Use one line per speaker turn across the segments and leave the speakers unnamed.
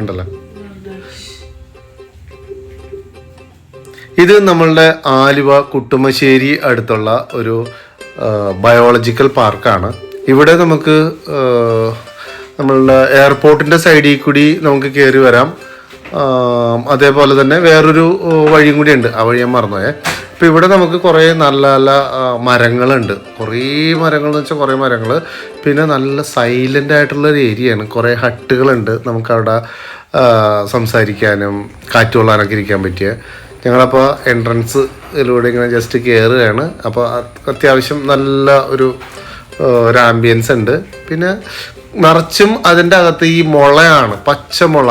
ഉണ്ടല്ലോ. ഇത് നമ്മളുടെ ആലുവ കുട്ടുമശ്ശേരി അടുത്തുള്ള ഒരു ബയോളജിക്കൽ പാർക്കാണ് ഇവിടെ നമുക്ക് നമ്മളുടെ എയർപോർട്ടിന്റെ സൈഡിൽ കൂടി നമുക്ക് കയറി വരാം. അതേപോലെ തന്നെ വേറൊരു വഴിയും കൂടി ഉണ്ട്. ആ വഴി ഞാൻ മറന്നുപോയേ. അപ്പോൾ ഇവിടെ നമുക്ക് കുറേ നല്ല നല്ല മരങ്ങളുണ്ട്. കുറേ മരങ്ങൾ എന്ന് വെച്ചാൽ കുറേ മരങ്ങൾ പിന്നെ നല്ല സൈലന്റ് ആയിട്ടുള്ള ഒരു ഏരിയയാണ് കുറേ ഹട്ടുകളുണ്ട് നമുക്കവിടെ സംസാരിക്കാനും കാറ്റ് കൊള്ളാനൊക്കെ ഇരിക്കാൻ പറ്റിയ. ഞങ്ങളപ്പോൾ എൻട്രൻസിലൂടെ ഇങ്ങനെ ജസ്റ്റ് കയറുകയാണ് അപ്പോൾ അത്യാവശ്യം നല്ല ഒരു ഒരു ആംബിയൻസ് ഉണ്ട്. പിന്നെ നിറച്ചും അതിന്റെ അകത്ത് ഈ മുളയാണ് പച്ചമുള.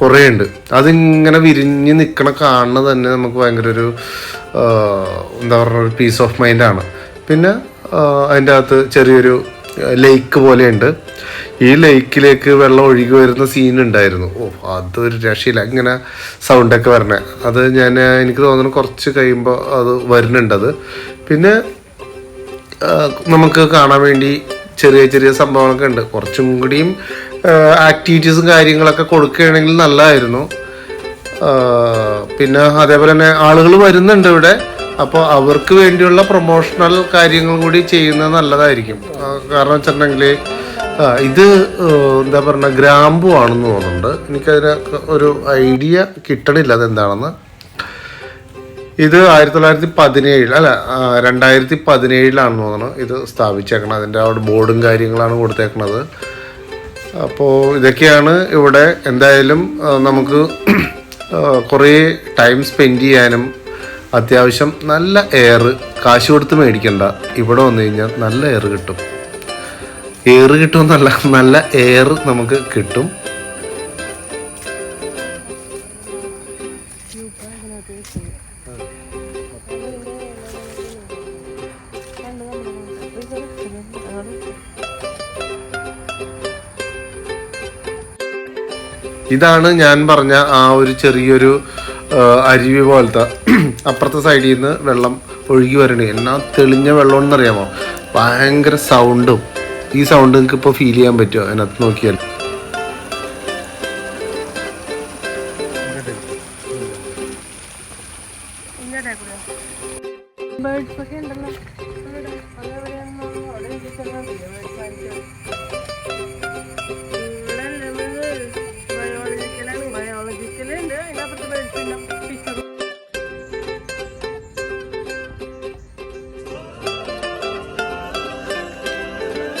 കുറേ ഉണ്ട് അതിങ്ങനെ വിരിഞ്ഞ് നിൽക്കണ കാണുന്നത് തന്നെ നമുക്ക് ഭയങ്കര ഒരു എന്താ പറയുക ഒരു പീസ് ഓഫ് മൈൻഡാണ് പിന്നെ അതിന്റെ അകത്ത് ചെറിയൊരു ലേക്ക് പോലെയുണ്ട്. ഈ ലേക്കിലേക്ക് വെള്ളം ഒഴുകി വരുന്ന സീൻ ഉണ്ടായിരുന്നു. ഓ അതൊരു രക്ഷയില്ല. ഇങ്ങനെ സൗണ്ടൊക്കെ വരണേ. അത് ഞാൻ എനിക്ക് തോന്നുന്നു കുറച്ച് കഴിയുമ്പോൾ അത് വരുന്നുണ്ടത് പിന്നെ നമുക്ക് കാണാൻ വേണ്ടി ചെറിയ ചെറിയ സംഭവങ്ങളൊക്കെ ഉണ്ട്. കുറച്ചും കൂടിയും ആക്ടിവിറ്റീസും കാര്യങ്ങളൊക്കെ കൊടുക്കുകയാണെങ്കിൽ നല്ലതായിരുന്നു. പിന്നെ അതേപോലെ തന്നെ ആളുകൾ വരുന്നുണ്ട് ഇവിടെ. അപ്പോൾ അവർക്ക് വേണ്ടിയുള്ള പ്രൊമോഷണൽ കാര്യങ്ങൾ കൂടി ചെയ്യുന്നത് നല്ലതായിരിക്കും. കാരണം വെച്ചിട്ടുണ്ടെങ്കിൽ ഇത് എന്താ പറയുക ഗ്രാമ്പു ആണെന്ന് തോന്നുന്നുണ്ട്. എനിക്കതിന് ഒരു ഐഡിയ കിട്ടണില്ല അതെന്താണെന്ന്. ഇത് ആയിരത്തി തൊള്ളായിരത്തി പതിനേഴിൽ അല്ല രണ്ടായിരത്തി പതിനേഴിലാണെന്ന് തോന്നുന്നു ഇത് സ്ഥാപിച്ചേക്കണം അതിന്റെ അവിടെ ബോർഡും കാര്യങ്ങളാണ് കൊടുത്തേക്കണത്. അപ്പോൾ ഇതൊക്കെയാണ് ഇവിടെ എന്തായാലും നമുക്ക് കുറേ ടൈം സ്പെൻഡ് ചെയ്യാനും അത്യാവശ്യം നല്ല എയർ കാശ് കൊടുത്ത് മേടിക്കണ്ട. ഇവിടെ വന്നു കഴിഞ്ഞാൽ നല്ല എയർ കിട്ടും. എയർ കിട്ടുമെന്നല്ല നല്ല എയർ നമുക്ക് കിട്ടും. ഇതാണ് ഞാൻ പറഞ്ഞ ആ ഒരു ചെറിയൊരു അരുവി പോലത്തെ അപ്പുറത്തെ സൈഡിൽ നിന്ന് വെള്ളം ഒഴുകി വരണേ. എന്നാ തെളിഞ്ഞ വെള്ളം എന്നറിയാമോ ഭയങ്കര സൗണ്ടും ഈ സൗണ്ട് നിങ്ങൾക്ക് ഇപ്പോൾ ഫീൽ ചെയ്യാൻ പറ്റുമോ അതിനകത്ത് നോക്കിയാൽ.
ബേർഡ്സ് ഒക്കെ ഉണ്ടല്ലോ.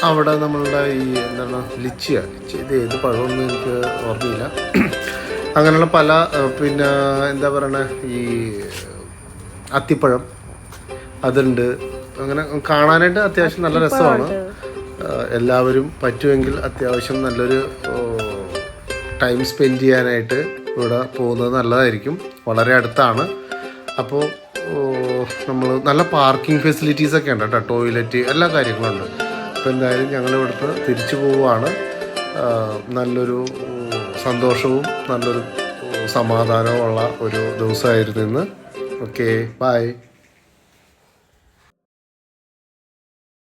അവിടെ
നമ്മളുടെ ഈ എന്താണ് ലിച്ചിയ ലിച്ചി. ഇത് ഏത് പഴമൊന്നും എനിക്ക് ഓർമ്മയില്ല. അങ്ങനെയുള്ള പല പിന്നെ എന്താ പറയണ ഈ അത്തിപ്പഴം അതുണ്ട്. അങ്ങനെ കാണാനായിട്ട് അത്യാവശ്യം നല്ല രസമാണ്. എല്ലാവരും പറ്റുമെങ്കിൽ അത്യാവശ്യം നല്ലൊരു ടൈം സ്പെൻഡ് ചെയ്യാനായിട്ട് ഇവിടെ പോകുന്നത് നല്ലതായിരിക്കും. വളരെ അടുത്താണ്. അപ്പോൾ നമ്മൾ നല്ല പാർക്കിംഗ് ഫെസിലിറ്റീസ് ഒക്കെ ഉണ്ട് കേട്ടോ. ടോയ്ലറ്റ് എല്ലാ കാര്യങ്ങളും ഉണ്ട്. അപ്പോൾ എന്തായാലും ഞങ്ങൾ തിരിച്ചു പോവുകയാണ്. നല്ലൊരു സന്തോഷവും നല്ലൊരു ഉം, സമാധാനവും ഉള്ള ഒരു ദിവസമായിരുന്നു ഇന്ന്. Okay bye.